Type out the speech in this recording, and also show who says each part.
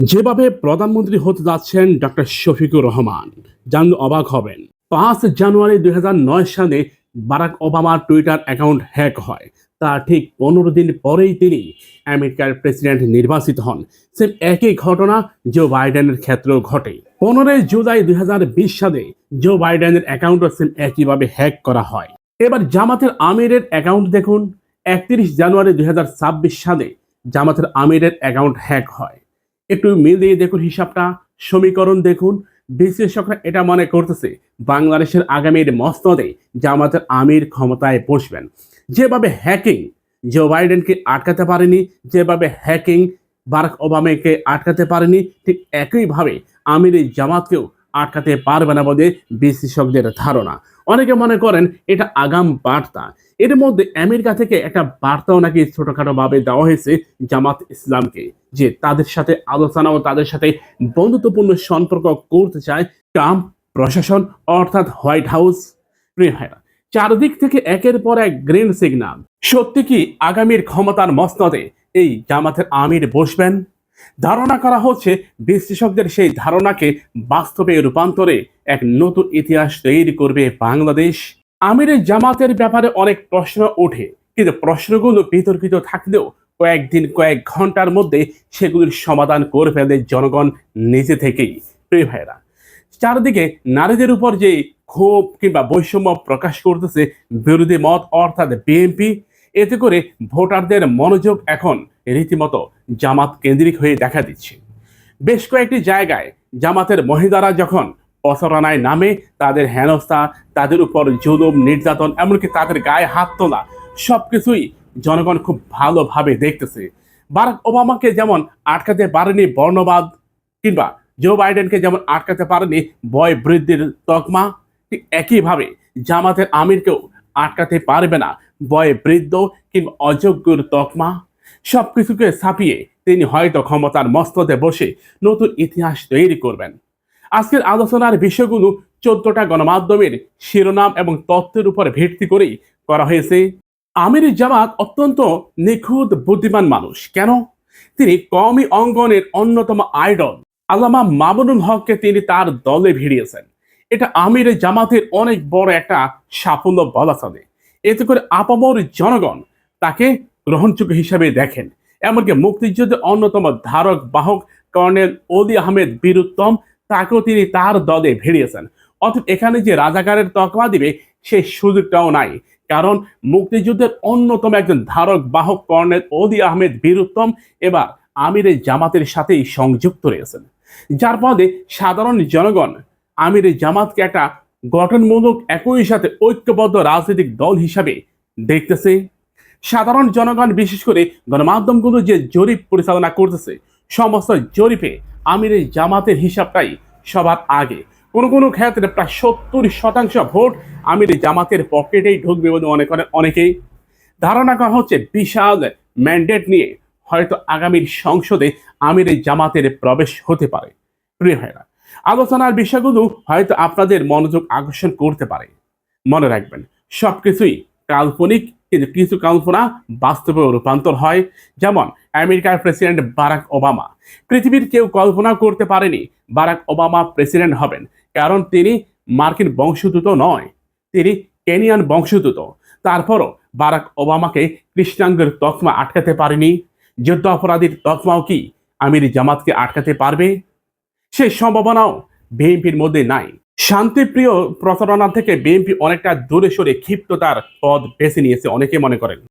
Speaker 1: যেভাবে প্রধানমন্ত্রী হতে যাচ্ছেন ডক্টর শফিকুর রহমান, জানলে অবাক হবেন। পাঁচ জানুয়ারি দুই হাজার নয় সালে বারাক ওবামার টুইটার অ্যাকাউন্ট হ্যাক হয়। তার ঠিক পনেরো দিন পরেই তিনি আমেরিকার প্রেসিডেন্ট নির্বাচিত হন। সেম একই ঘটনা জো বাইডেনের ক্ষেত্রেও ঘটে। পনেরোই জুলাই দুই হাজার বিশ সালে জো বাইডেনের অ্যাকাউন্টও সেম একইভাবে হ্যাক করা হয়। এবার জামাতের আমিরের অ্যাকাউন্ট দেখুন। একত্রিশ জানুয়ারি দুই হাজার ছাব্বিশ সালে জামাতের আমিরের অ্যাকাউন্ট হ্যাক হয়। একটু মিল দিয়ে দেখুন হিসাবটা, সমীকরণ দেখুন। বিশ্লেষকরা এটা মনে করতেছে, বাংলাদেশের আগামীর মস্তদে জামাতের আমির ক্ষমতায় বসবেন। যেভাবে হ্যাকিং জো বাইডেনকে আটকাতে পারেনি, যেভাবে হ্যাকিং বারাক ওবামাকে আটকাতে পারেনি, ঠিক একইভাবে আমির এই জামাতকেও আটকাতে পারবে না বলে বিশ্লেষকদের ধারণা। অনেকে মনে করেন এটা আগাম বার্তা। এর মধ্যে আমেরিকা থেকে একটা বার্তাও নাকি ছোটখাটো ভাবে দেওয়া হয়েছে জামাত ইসলামকে, যে তাদের সাথে আলোচনা ও তাদের সাথে বন্ধুত্বপূর্ণ সম্পর্ক করতে চায় ট্রাম্প প্রশাসন, অর্থাৎ হোয়াইট হাউস। চারদিক থেকে একের পর এক গ্রিন সিগন্যাল। সত্যি কি আগামীর ক্ষমতার মসনদে এই জামাতের আমির বসবেন? ধারণা করা হচ্ছে বিশ্লেষকদের সেই ধারণাকে বাস্তবে রূপান্তরে এক নতুন ইতিহাস তৈরি করবে বাংলাদেশ। আমিরের জামাতের ব্যাপারে অনেক প্রশ্ন ওঠে, কিন্তু প্রশ্নগুলো বিতর্কিত থাকলেও কয়েকদিন কয়েক ঘণ্টার মধ্যে সেগুলির সমাধান করে ফেলে জনগণ নিজে থেকেই। প্রিয় ভাইরা চারদিকে নারীদের উপর যে ক্ষোভ কিংবা বৈষম্য প্রকাশ করতেছে বিরোধী মত, অর্থাৎ বিএনপি, এতে করে ভোটারদের মনোযোগ এখন রীতিমতো জামাত কেন্দ্রিক হয়ে দেখা দিচ্ছে। বেশ কয়েকটি জায়গায় জামাতের মহিলারা যখন প্রচারণায় নামে, তাদের হেনস্থা, তাদের উপর জুলুম, নির্যাতন, এমনকি তাদের গায়ে হাত তোলা সব কিছুই জনগণ খুব ভালোভাবে দেখতেছে। বারাক ওবামাকে যেমন আটকাতে পারেনি বর্ণবাদ, কিংবা জো বাইডেনকে যেমন আটকাতে পারেনি বয় বৃদ্ধির তকমা, ঠিক একইভাবে জামাতের আমিরকেও আটকাতে পারবে না বয় বৃদ্ধ কিংবা অযোগ্যর তকমা। সব কিছুকে ছাপিয়ে তিনি হয়তো ক্ষমতার মস্তদে বসে নতুন ইতিহাস তৈরি করবেন। আজকের আলোচনার বিষয়গুলো চোদ্দটা গণমাধ্যমের শিরোনাম এবং তথ্যের উপর ভিত্তি করেই করা হয়েছে। আমির জামাত অত্যন্ত নিখুঁত, বুদ্ধিমান মানুষ। কেন? তিনি কওমি অঙ্গনের অন্যতম আইডল। আল্লামা মামুনুল হককে তিনি তার দলে ভিড়িয়েছেন। এটা আমির জামাতের অনেক বড় একটা সাফল্য বলা চলে। এতে করে আপামর জনগণ তাকে গ্রহণযোগ্য হিসাবে দেখেন। এমনকি মুক্তিযুদ্ধের অন্যতম ধারক বাহক কর্নেল অলি আহমেদ বীরুত্তম, তাকেও তিনি তার দলে ভিড়িয়েছেন। অর্থাৎ এখানে যে রাজাকারের তকমা দিবে সেই সুযোগটাও নাই। কারণ মুক্তিযুদ্ধের অন্যতম একজন ধারক বাহক কর্নেল অলি আহমেদ বীরুত্তম এবার আমিরের জামাতের সাথেই সংযুক্ত রয়েছেন। যার ফলে সাধারণ জনগণ আমিরের জামাতকে একটা গঠনমূলক একই সাথে ঐক্যবদ্ধ রাজনৈতিক দল হিসাবে দেখতেছে। সাধারণ জনগণ, বিশেষ করে গণমাধ্যমগুলো যে জরিপ পরিচালনা করতেছে, সমস্ত জরিপে আমিরের জামাতের হিসাবটাই সবার আগে। কোনো কোনো ক্ষেত্রে প্রায় সত্তর শতাংশ ভোট আমির জামাতের পকেটেই ঢুকবে বলে মনে করেন অনেকেই। ধারণা করা হচ্ছে বিশাল ম্যান্ডেট নিয়ে হয়তো আগামীর সংসদে আমির জামাতের প্রবেশ হতে পারে। প্রিয় ভাইরা, আলোচনার বিষয়গুলো হয়তো আপনাদের মনোযোগ আকর্ষণ করতে পারে। মনে রাখবেন, সবকিছুই কাল্পনিক কিন্তু কিছু কল্পনা বাস্তবে রূপান্তর হয়। যেমন আমেরিকার প্রেসিডেন্ট বারাক ওবামা। পৃথিবীর কেউ কল্পনা করতে পারেনি বারাক ওবামা প্রেসিডেন্ট হবেন। কারণ তিনি মার্কিন বংশোদ্ভূত নয়। তিনি কেনিয়ান বংশোদ্ভূত। তারপরও বারাক ওবামাকে কৃষ্ণাঙ্গের তকমা আটকাতে পারেনি। যুদ্ধ অপরাধীর তকমাও কি আমির জামাতকে আটকাতে পারবে? সেই সম্ভাবনাও বিএনপির মধ্যে নাই। শান্তিপ্রিয় প্রচারণা থেকে বিএনপি অনেকটা দূরে সরে ক্ষিপ্ততার পদ বেছে নিয়েছে অনেকে মনে করেন।